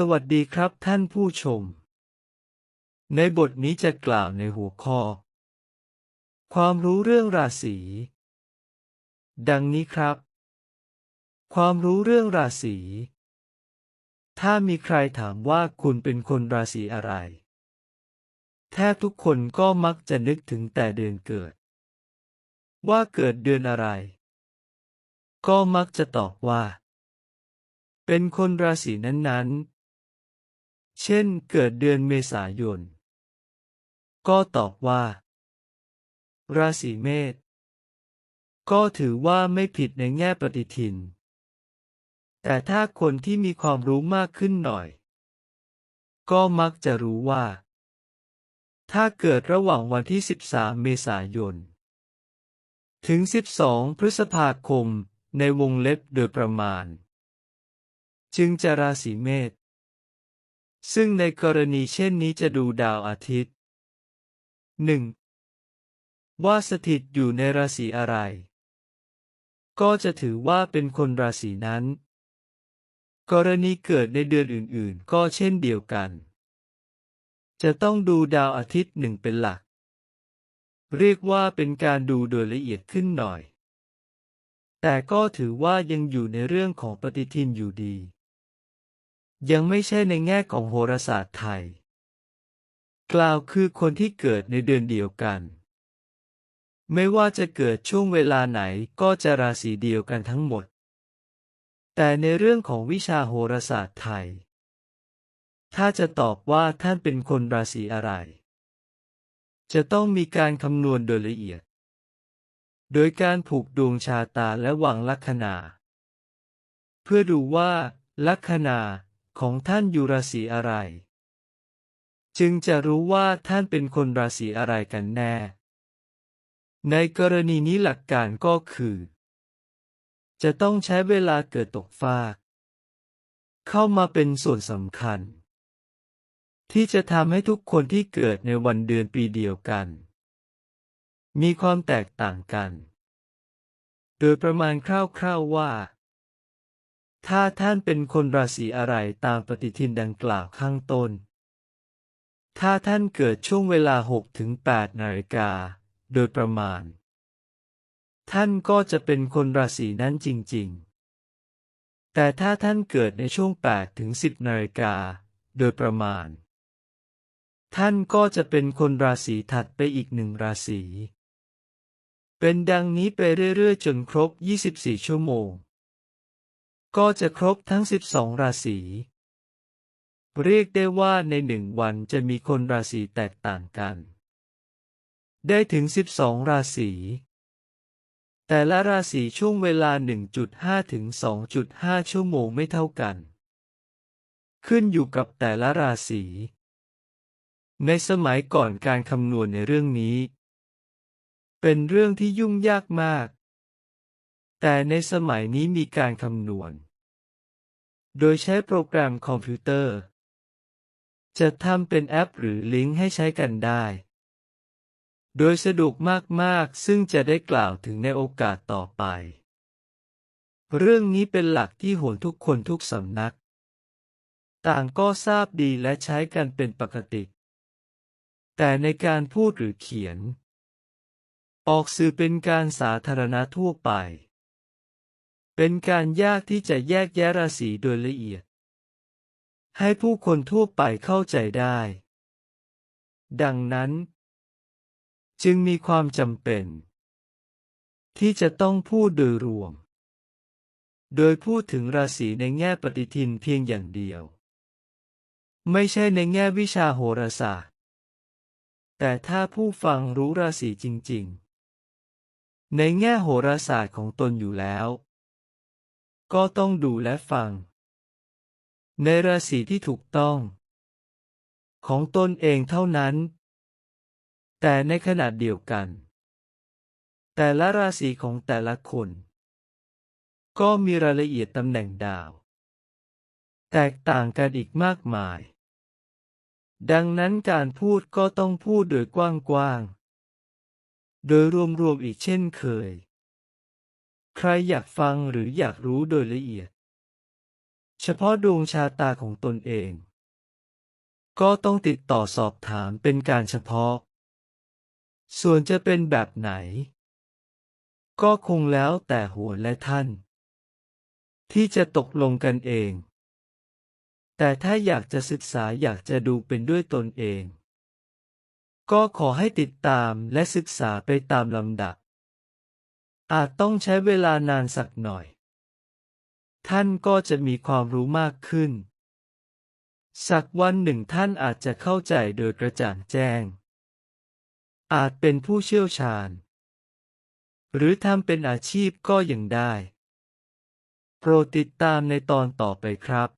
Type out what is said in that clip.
สวัสดีครับท่านผู้ชม ในบทนี้จะกล่าวในหัวข้อ ความรู้เรื่องราศี ดังนี้ครับ ความรู้เรื่องราศี ถ้ามีใครถามว่าคุณเป็นคนราศีอะไร แทบทุกคนก็มักจะนึกถึงแต่เดือนเกิด ว่าเกิดเดือนอะไร ก็มักจะตอบว่าเป็นคนราศีนั้นๆ เช่นเกิดเดือนเมษายน ก็ตอบว่า ราศีเมษ ก็ถือว่าไม่ผิดในแง่ปฏิทิน แต่ถ้าคนที่มีความรู้มากขึ้นหน่อย ก็มักจะรู้ว่า ถ้าเกิดระหว่างวันที่ 13 เมษายน ถึง 12 พฤษภาคมในวงเล็บโดยประมาณ จึงจะราศีเมษ ซึ่งในกรณีเช่นนี้จะดูดาวอาทิตย์ 1. ว่าสถิตอยู่ในราศีอะไร ก็จะถือว่าเป็นคนราศีนั้น กรณีเกิดในเดือนอื่นๆ ก็เช่นเดียวกัน จะต้องดูดาวอาทิตย์หนึ่งเป็นหลัก เรียกว่าเป็นการดูโดยละเอียดขึ้นหน่อย แต่ก็ถือว่ายังอยู่ในเรื่องของปฏิทินอยู่ดี ยังไม่ใช่ในแง่ของโหราศาสตร์ไทย กล่าวคือคนที่เกิดในเดือนเดียวกัน ไม่ว่าจะเกิดช่วงเวลาไหนก็จะราศีเดียวกันทั้งหมด แต่ในเรื่องของวิชาโหราศาสตร์ไทย ถ้าจะตอบว่าท่านเป็นคนราศีอะไร จะต้องมีการคำนวณโดยละเอียด โดยการผูกดวงชาตาและวางลัคนา เพื่อดูว่าลัคนา ของท่านอยู่ราศีอะไร จึงจะรู้ว่าท่านเป็นคนราศีอะไรกันแน่ ในกรณีนี้หลักการก็คือ จะต้องใช้เวลาเกิดตกฟาก เข้ามาเป็นส่วนสำคัญ ที่จะทำให้ทุกคนที่เกิดในวันเดือนปีเดียวกัน มีความแตกต่างกัน โดยประมาณคร่าวๆว่า ถ้าท่านเป็นคนราศีอะไรตามปฏิทินดังกล่าวข้างต้น ถ้าท่านเกิดช่วงเวลา6ถึง8นาฬิกา โดยประมาณ ท่านก็จะเป็นคนราศีนั้นจริง ๆ แต่ถ้าท่านเกิดในช่วง8ถึง10 นาฬิกา โดยประมาณ ท่านก็จะเป็นคนราศีถัดไปอีกหนึ่งราศี เป็นดังนี้ไปเรื่อย ๆ จนครบ 24 ชั่วโมง ก็จะครบทั้ง 12 ราศี เรียกได้ว่าในหนึ่งวันจะมีคนราศีแตกต่างกัน ได้ถึง 12 ราศี แต่ละราศีช่วงเวลา 1.5 ถึง 2.5 ชั่วโมงไม่เท่ากัน ขึ้นอยู่กับแต่ละราศีในสมัยก่อนการคำนวณในเรื่องนี้ เป็นเรื่องที่ยุ่งยากมาก แต่ในสมัยนี้มีการคำนวณ โดยใช้โปรแกรมคอมพิวเตอร์ จะทำเป็นแอปหรือลิงก์ให้ใช้กันได้ โดยสะดวกมากๆ ซึ่งจะได้กล่าวถึงในโอกาสต่อไป เรื่องนี้เป็นหลักที่โหนทุกคนทุกสำนัก ต่างก็ทราบดีและใช้กันเป็นปกติ แต่ในการพูดหรือเขียน ออกสื่อเป็นการสาธารณะทั่วไป เป็นการยากที่จะแยกแยะราศีโดยละเอียด ให้ผู้คนทั่วไปเข้าใจได้ ดังนั้น จึงมีความจำเป็น ที่จะต้องพูดโดยรวม โดยพูดถึงราศีในแง่ปฏิทินเพียงอย่างเดียว ไม่ใช่ในแง่วิชาโหราศาสตร์ แต่ถ้าผู้ฟังรู้ราศีจริง ๆ ในแง่โหราศาสตร์ของตนอยู่แล้ว ก็ต้องดูและฟัง ในราศีที่ถูกต้อง ของตนเองเท่านั้น แต่ในขณะเดียวกัน แต่ละราศีของแต่ละคน ก็มีรายละเอียดตำแหน่งดาว แตกต่างกันอีกมากมาย ดังนั้นการพูดก็ต้องพูดโดยกว้างๆ โดยรวมๆอีกเช่นเคย ใครอยากฟังหรืออยากรู้โดยละเอียด เฉพาะดวงชาตาของตนเอง ก็ต้องติดต่อสอบถามเป็นการเฉพาะ ส่วนจะเป็นแบบไหน ก็คงแล้วแต่หัวและท่าน ที่จะตกลงกันเอง แต่ถ้าอยากจะศึกษาอยากจะดูเป็นด้วยตนเอง ก็ขอให้ติดตามและศึกษาไปตามลำดับ อาจต้องใช้เวลานานสักหน่อย ท่านก็จะมีความรู้มากขึ้น สักวันหนึ่งท่านอาจจะเข้าใจโดยกระจ่างแจ้ง อาจเป็นผู้เชี่ยวชาญ หรือทำเป็นอาชีพก็ยังได้ โปรดติดตามในตอนต่อไปครับ